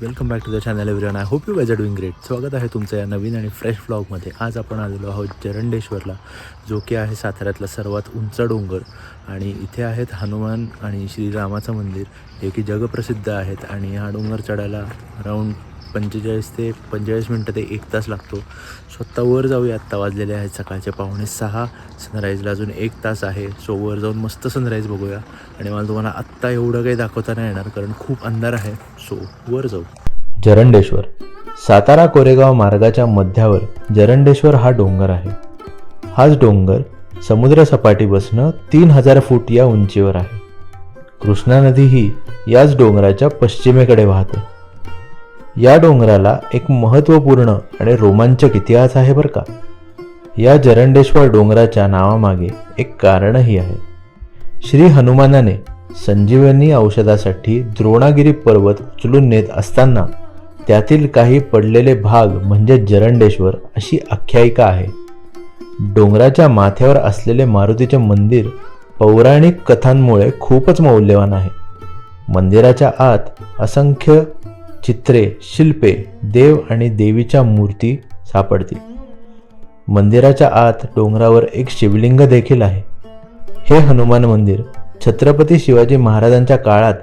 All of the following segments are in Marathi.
Welcome back to the channel everyone I hope you guys are doing great स्वागत आहे तुमचं या नवीन आणि फ्रेश ब्लॉगमध्ये आज आपण आलेलो आहोत जरंडेश्वरला जो की आहे साताऱ्यातला सर्वात उंच डोंगर. आणि इथे आहेत हनुमान आणि श्रीरामाचं मंदिर जे की जगप्रसिद्ध आहेत. आणि हा डोंगर चढायला अराऊंड पंचेचाळीस ते पंचेचाळीस मिनटं ते एक तास लागतो. स्वतः वर जाऊया. आत्ता वाजलेले आहेत सकाळचे पाहुणे सहा. सनराईजला अजून एक तास आहे. सो वर जाऊन मस्त सनराईज बघूया. आणि मला तुम्हाला आत्ता एवढं काही दाखवता नाही येणार कारण खूप अंधार आहे. सो वर जाऊ. जरंडेश्वर. सातारा कोरेगाव मार्गाच्या मध्यावर जरंडेश्वर हा डोंगर आहे. हाच डोंगर समुद्रसपाटीपासनं तीन हजार फूट या उंचीवर आहे. कृष्णा नदी ही याच डोंगराच्या पश्चिमेकडे वाहते. या डोंगराला एक महत्त्वपूर्ण आणि रोमांचक इतिहास आहे बरं का. या जरंडेश्वर डोंगराच्या नावामागे एक कारणही आहे. श्री हनुमानाने संजीवनी औषधासाठी द्रोणागिरी पर्वत उचलून नेत असताना त्यातील काही पडलेले भाग म्हणजे जरंडेश्वर अशी आख्यायिका आहे. डोंगराच्या माथ्यावर असलेले मारुतीचे मंदिर पौराणिक कथांमुळे खूपच मौल्यवान आहे. मंदिराच्या आत असंख्य चित्रे शिल्पे देव आणि देवीच्या मूर्ती सापडतील मंदिराच्या आत डोंगरावर एक शिवलिंग देखील आहे. हे हनुमान मंदिर छत्रपती शिवाजी महाराजांच्या काळात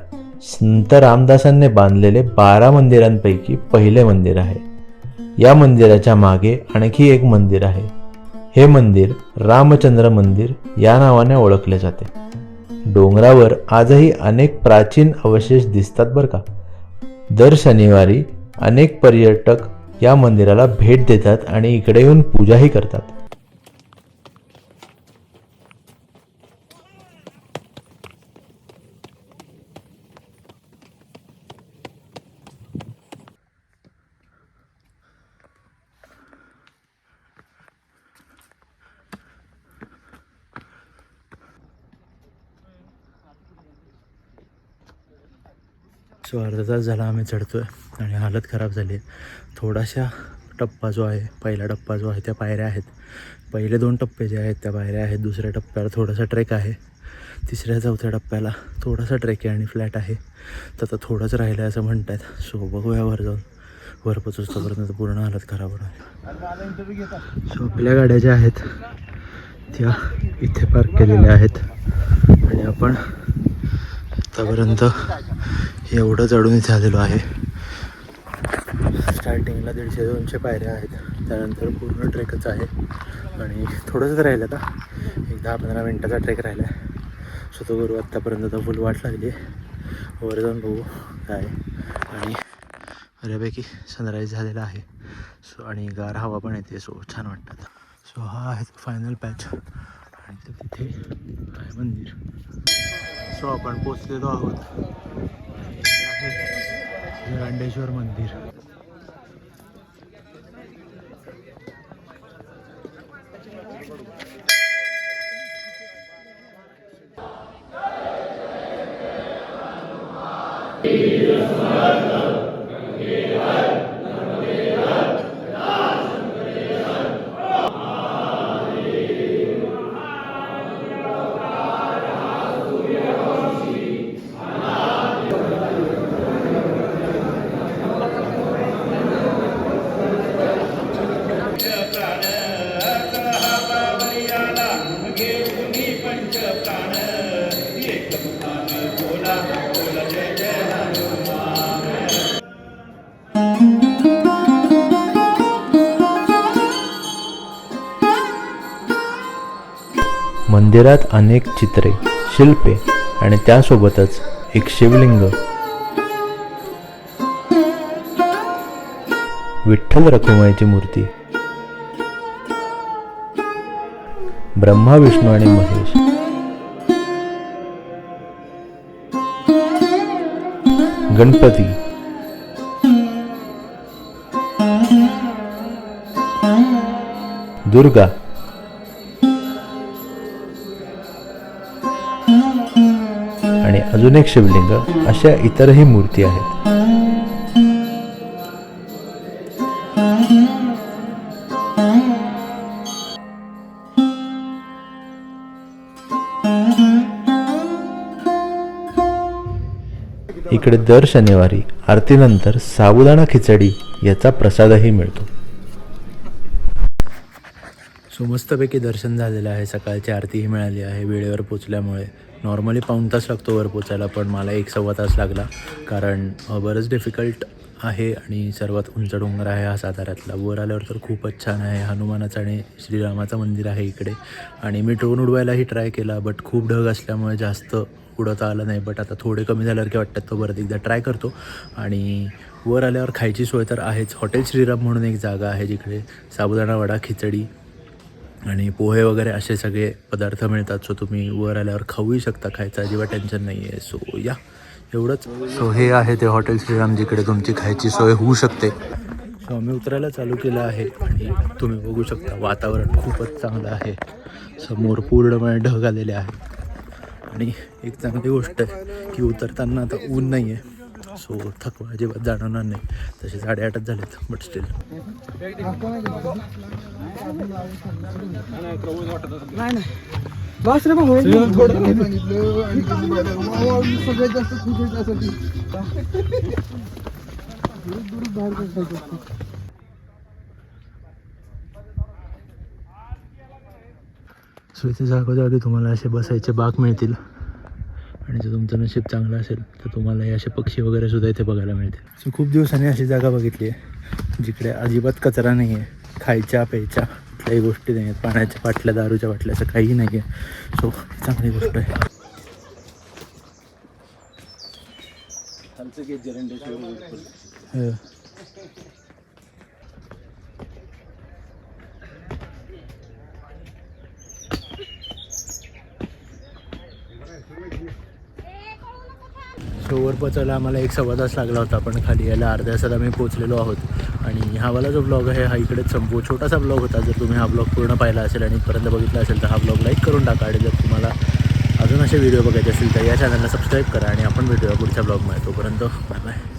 संत रामदासांनी बांधलेले बारा मंदिरांपैकी पहिले मंदिर आहे. या मंदिराच्या मागे आणखी एक मंदिर आहे. हे मंदिर रामचंद्र मंदिर या नावाने ओळखले जाते. डोंगरावर आजही अनेक प्राचीन अवशेष दिसतात बरं का? दर शनिवारी अनेक पर्यटक या मंदिराला भेट देतात आणि इकडे येऊन पूजाही करतात. सो अर्धा तास झाला आम्ही चढतो आहे आणि हालत खराब झाली. आहे थोडाशा टप्पा जो आहे पहिला टप्पा जो आहे त्या पायऱ्या आहेत. पहिले दोन टप्पे जे आहेत त्या पायऱ्या आहेत. दुसऱ्या टप्प्याला थोडासा ट्रेक आहे. तिसऱ्या चौथ्या टप्प्याला थोडासा ट्रेक आहे आणि फ्लॅट आहे. तर आता थोडंच राहिलं आहे असं म्हणत आहेत सो बघूया वर जाऊन. वर पोचवतोपर्यंत पूर्ण हालत खराब होणार सो आपल्या गाड्या ज्या आहेत त्या इथे पार्क केलेल्या आहेत. आणि आपण आतापर्यंत एवढं चढून झालेलो आहे. स्टार्टिंगला दीडशे दोनशे पायऱ्या आहेत. त्यानंतर पूर्ण ट्रेकच आहे. आणि थोडंसंच राहिलं आता. एक दहा पंधरा मिनटाचा ट्रेक राहिला आहे सो तो करू आत्तापर्यंत. तर फुल वाट लागली आहे. वर जाऊन बघू काय. आणि बऱ्यापैकी सनराईज झालेला आहे. सो आणि गार हवा पण येते. सो छान वाटतात सो हा आहे फायनल पॅच आणि तिथे काय मंदिर? सो आपण पोचलेलो आहोत. हे रांडेश्वर मंदिर. मंदिरात अनेक चित्रे शिल्पे आणि त्यासोबतच एक शिवलिंग. विठ्ठल रखुमाईची मूर्ती. ब्रह्मा विष्णू आणि महेश. गणपती. दुर्गा. अजून एक शिवलिंग अशा इतरही मूर्ती आहेत. इकडे दर शनिवारी आरतीनंतर साबुदाणा खिचडी याचा प्रसादही मिळतो. सो मस्तपैकी दर्शन झालेलं आहे. सकाळची आरतीही मिळाली आहे. वेळेवर पोचल्यामुळे नॉर्मली पाऊण तास लागतो वर पोचायला पण मला एक सव्वा तास लागला. कारण बरंच डिफिकल्ट आहे आणि सर्वात उंच डोंगर आहे हा साताऱ्यातला. वर आल्यावर तर खूपच छान आहे. हनुमानाचं आणि श्रीरामाचं मंदिर आहे इकडे. आणि मी ड्रोन उडवायलाही ट्राय केला बट खूप ढग असल्यामुळे जास्त उडवता आलं नाही. बट आता थोडे कमी झाल्यावर की वाटतात तो परत एकदा ट्राय करतो. आणि वर आल्यावर खायची सोय तर आहेच. हॉटेल श्रीराम म्हणून एक जागा आहे जिकडे साबुदाणा वडा खिचडी आणि पोहे वगैरे असे सगळे पदार्थ मिळतात सो तुम्ही वर आल्यावर खाऊही शकता खायचं अजिबात टेन्शन नाही आहे सो या. एवढंच. सो हे आहे ते हॉटेल श्रीराम जिकडे तुमची खायची सोय होऊ शकते. सो आम्ही उतरायला चालू केलं आहे आणि तुम्ही बघू शकता वातावरण खूपच चांगलं आहे. समोर पूर्णपणे ढग आलेले आहेत आणि एक चांगली गोष्ट आहे की उतरताना आता ऊन नाही आहे सो थकवा अजिबात जाणवणार नाही. तसे साडेआठच झालेत बट स्टील सो इथे जागोजागी तुम्हाला असे बसायचे बाक मिळतील. तुमचं नशीब चांगलं असेल तर तुम्हाला हे असे पक्षी वगैरे सुद्धा इथे बघायला मिळतील. सो खूप दिवसांनी अशी जागा बघितली आहे जिकडे अजिबात कचरा नाही आहे खायच्या प्यायच्या कुठल्याही गोष्टी नाही आहेत पाण्याच्या बाटल्या दारूच्या बाटल्या असं काही नाही आहे सो चांगली गोष्ट आहे. हो. रोवर पोचायला आम्हाला एक सव्वा तास लागला होता पण खाली यायला अर्ध्या तासात आम्ही पोचलेलो आहोत. आणि हा वाला जो ब्लॉग आहे हा इकडेच संपू. छोटासा ब्लॉग होता जर तुम्ही हा ब्लॉग पूर्ण पाहिला असेल आणि इथपर्यंत बघितला असेल तर हा ब्लॉग लाईक करून टाका. आणि जर तुम्हाला अजून असे व्हिडिओ बघायचे असेल तर या चॅनलला सबस्क्राईब करा आणि आपण भेटूया पुढच्या ब्लॉगमध्ये तोपर्यंत बाय बाय